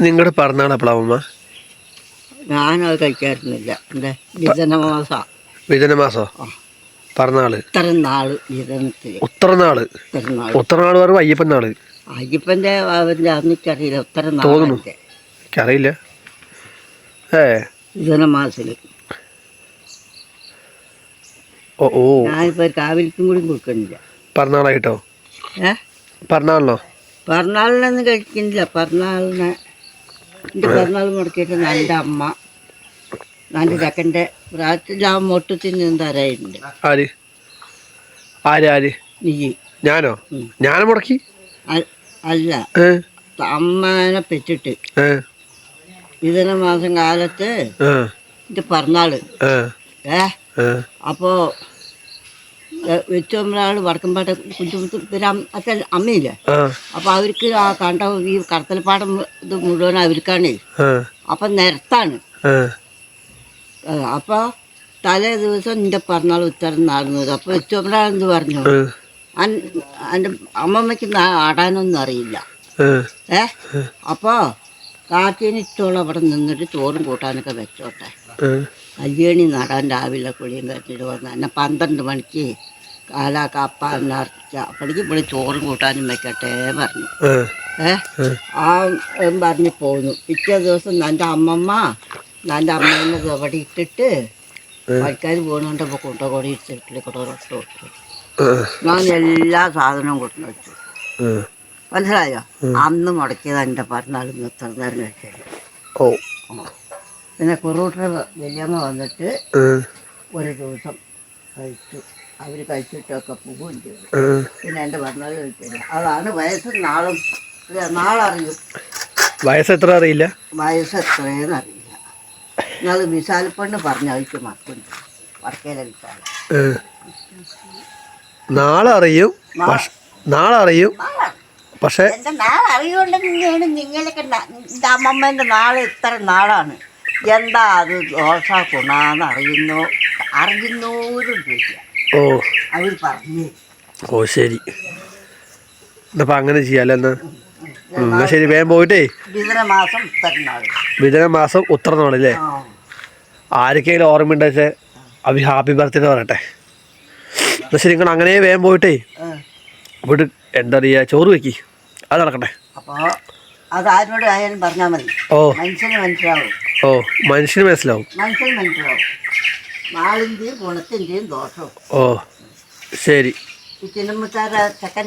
നിങ്ങളുടെ പിറന്നാൾ അപ്പളാവമ്മ ഞാനത് കഴിക്കാറുന്നില്ല എന്റെ വിതനമാസ വിജനമാസോ. പിറന്നാൾ. വിതനത്തിൽ ഉത്തരനാൾ ഇത്ര നാൾ ഉത്തരനാൾ പറയുമ്പോ അയ്യപ്പൻ നാൾ അയ്യപ്പന്റെ അവന്റെ അന്നിക്കറിയില്ല. ഇത്ര തോന്നുന്നു. നാളെ എനിക്കറിയില്ല. ഏ. വിതനമാസിൽ ഓ ഓ. ഞാനിപ്പോൾ കാവിലിക്കും കൂടി കൊടുക്കണില്ല പിറന്നാളായിട്ടോ? ഏ? പിറന്നാളിനോ? പിറന്നാളിനൊന്നും കഴിക്കുന്നില്ല. പിറന്നാളിന് എന്റെ പിറന്നാൾ മുടക്കിയിട്ട് എന്റെ അമ്മ നല്ല ചക്കന്റെ പ്രായത്തിൽ ആ നിന്ന് തരായിട്ടുണ്ട് ആര്? ആര് ആര്? നീ. ഞാനോ? ഞാൻ മുടക്കി? അല്ല. അമ്മനെ പെറ്റിട്ട്. ഇതിന മാസം കാലത്ത് എന്റെ പിറന്നാൾ. ഏ? ഏ ഏ വടക്കമ്പാട്ട് വെച്ചൊരാൾ വടക്കമ്പാട്ട കുഞ്ചുമുത്ത് പിന്നെ അമ്മ- അച്ഛൻ അമ്മയില്ലേ? അപ്പൊ അവർക്ക് ആ കണ്ട ഈ കടത്തൽപ്പാടം ഇത് മുഴുവൻ അവർക്കാണേ. അപ്പൊ നിരത്താണ്. അപ്പൊ തലേ ദിവസം നിന്റെ പിറന്നാൾ ഉത്തരം നടന്നത്. അപ്പൊ എന്ത് പറഞ്ഞു? എന്റെ എന്റെ അമ്മമ്മയ്ക്ക് ആടാനൊന്നും അറിയില്ല. ഏ? അപ്പോ അപ്പോൾ കാറ്റീന് ഇഷ്ടമുള്ള അവിടെ നിന്നിട്ട് ചോറും കൂട്ടാനൊക്കെ വെച്ചോട്ടെ. കല്യാണി നടാൻ രാവിലെ കുളിയും കഴിഞ്ഞിട്ട് വന്ന എന്നെ പന്ത്രണ്ട് മണിക്ക് കാല കപ്പ അപ്പോഴേക്ക് ഇവിടെ ചോറും കൂട്ടാനും വെക്കട്ടെ പറഞ്ഞു. ഏ. ഏ? ആ പറഞ്ഞ് പോന്നു. പിറ്റേ ദിവസം എന്റെ അമ്മമ്മ എന്റെ അമ്മേനെ അവിടെ ഇട്ടിട്ട് പണിക്കാർ പോകുന്നുണ്ടപ്പോൾ കൊണ്ടോടി ഇട്ടിട്ട് കൊണ്ടോട്ട് കൊടുത്തു. ഏ. ഞാൻ എല്ലാ സാധനവും കൊണ്ടു വെച്ചു. മനസ്സിലായോ? അന്ന് മുടക്കിയത് എന്റെ പറഞ്ഞാലും നിർത്തം നേരം കഴിച്ചത്. ഓ. പിന്നെ കുറൂട്ടർ വലിയമ്മ വന്നിട്ട് ഒരു ദിവസം കഴിച്ചു. അവർ കഴിച്ചിട്ടൊക്കെ പോകുകയും ചെയ്തു. ഏ പിന്നെ എന്റെ പറഞ്ഞത് കഴിക്കില്ല അതാണ് വയസ്സ് നാളും നാളറിയും. വയസ്സ് എത്ര അറിയില്ല. വയസ്സ് എത്രയെന്ന് അറിയില്ല നിങ്ങൾ വിശാലപ്പെണ്ണ് പറഞ്ഞയച്ചു മക്കൾ വർക്കേല വിശാല. നാളെ അറിയും പക്ഷ- നാളെ അറിയും പക്ഷെ എന്റെ നാളെ നിങ്ങളൊക്കെ എന്റെ അമ്മമ്മേന്റെ നാളെ ഇത്ര നാളാണ്. എന്താ അത് ദോഷ ഗുണാന്ന് അറിയുന്നു അറിയുന്നോരും ഇല്ല. ഓ. അവർ പറഞ്ഞു. ഓ ശരി. എന്നപ്പോ അങ്ങനെ ചെയ്യാല്ലേ എന്നാ? എന്നാ ശരി വേഗം പോയിട്ടേ. ഇതിന മാസം ഇത്ര നാൾ വിജന മാസം ഉത്തരനാളല്ലേ ആരൊക്കെയെങ്കിലും ഓർമ്മ ഓർമ്മയുണ്ടെന്ന് അവി ഹാപ്പി ബർത്ത്ഡേ പറയട്ടെ. എന്നാ ശരി നിങ്ങൾ അങ്ങനെ വേഗം പോയിട്ടേ. ഇവിടെ എന്താ പറയുക ചോറ് വെക്കി. അത് നടക്കട്ടെ. അപ്പോൾ അത് ആരോട് ആയാലും പറഞ്ഞാൽ മതി. ഓ. മനുഷ്യന് മനസ്സിലാവും. ഓ മനുഷ്യന് മനസ്സിലാവും. മനുഷ്യന് മനസ്സിലാവും. ഗുണത്തിന്റെയും ദോഷവും ഓ ശരി. ഈ ചക്കൻ